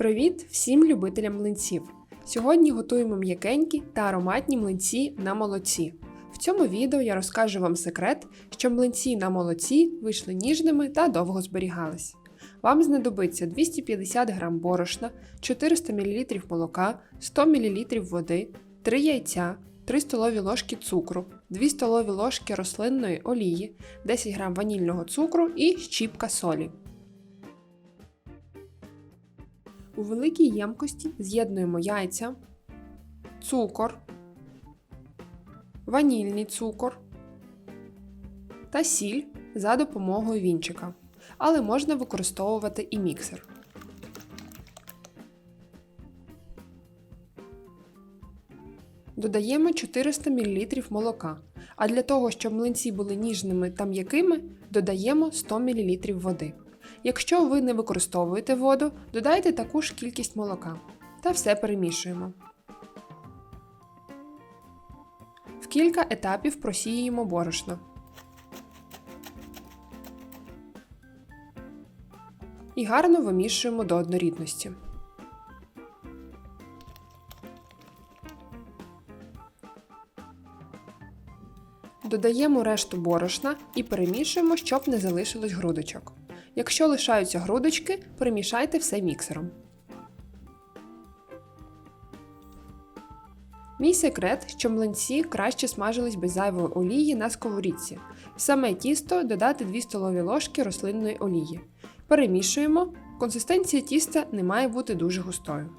Привіт всім любителям млинців! Сьогодні готуємо м'якенькі та ароматні млинці на молоці. В цьому відео я розкажу вам секрет, що млинці на молоці вийшли ніжними та довго зберігались. Вам знадобиться 250 г борошна, 400 мл молока, 100 мл води, 3 яйця, 3 столові ложки цукру, 2 столові ложки рослинної олії, 10 г ванільного цукру і щіпка солі. У великій ємкості з'єднуємо яйця, цукор, ванільний цукор та сіль за допомогою вінчика, але можна використовувати і міксер. Додаємо 400 мл молока, а для того, щоб млинці були ніжними та м'якими, додаємо 100 мл води. Якщо ви не використовуєте воду, додайте таку ж кількість молока та все перемішуємо. В кілька етапів просіюємо борошно. І гарно вимішуємо до однорідності. Додаємо решту борошна і перемішуємо, щоб не залишилось грудочок. Якщо лишаються грудочки, перемішайте все міксером. Мій секрет, що млинці краще смажились без зайвої олії на сковорідці. В саме тісто додати 2 столові ложки рослинної олії. Перемішуємо. Консистенція тіста не має бути дуже густою.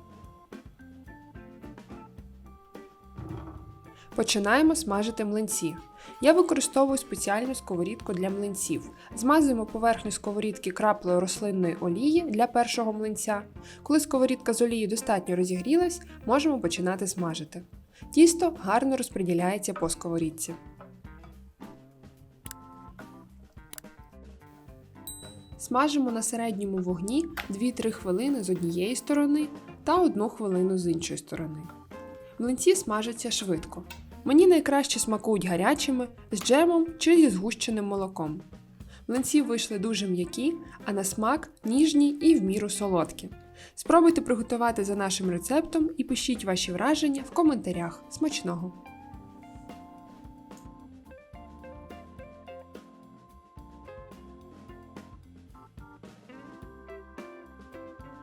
Починаємо смажити млинці. Я використовую спеціальну сковорідку для млинців. Змазуємо поверхню сковорідки краплею рослинної олії для першого млинця. Коли сковорідка з олією достатньо розігрілась, можемо починати смажити. Тісто гарно розподіляється по сковорідці. Смажимо на середньому вогні 2-3 хвилини з однієї сторони та 1 хвилину з іншої сторони. Млинці смажаться швидко. Мені найкраще смакують гарячими, з джемом чи зі згущеним молоком. Млинці вийшли дуже м'які, а на смак ніжні і в міру солодкі. Спробуйте приготувати за нашим рецептом і пишіть ваші враження в коментарях. Смачного!